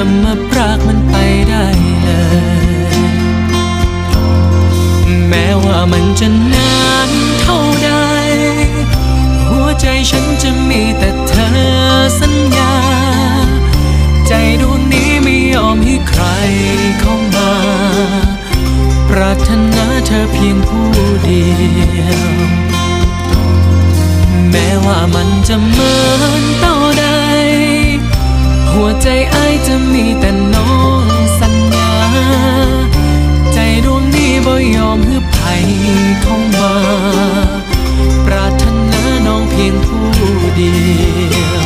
จะมาพรากมันไปได้เลย แม้ว่ามันจะนานเท่าใด หัวใจฉันจะมีแต่เธอสัญญา ใจดวงนี้ไม่ยอมให้ใครเข้ามา ปรารถนาเธอเพียงผู้เดียว แม้ว่ามันจะเหมือนเต่าใดหัวใจ อมให้ไผเข้ามา ปรารถนาน้องเพียงผู้เดียว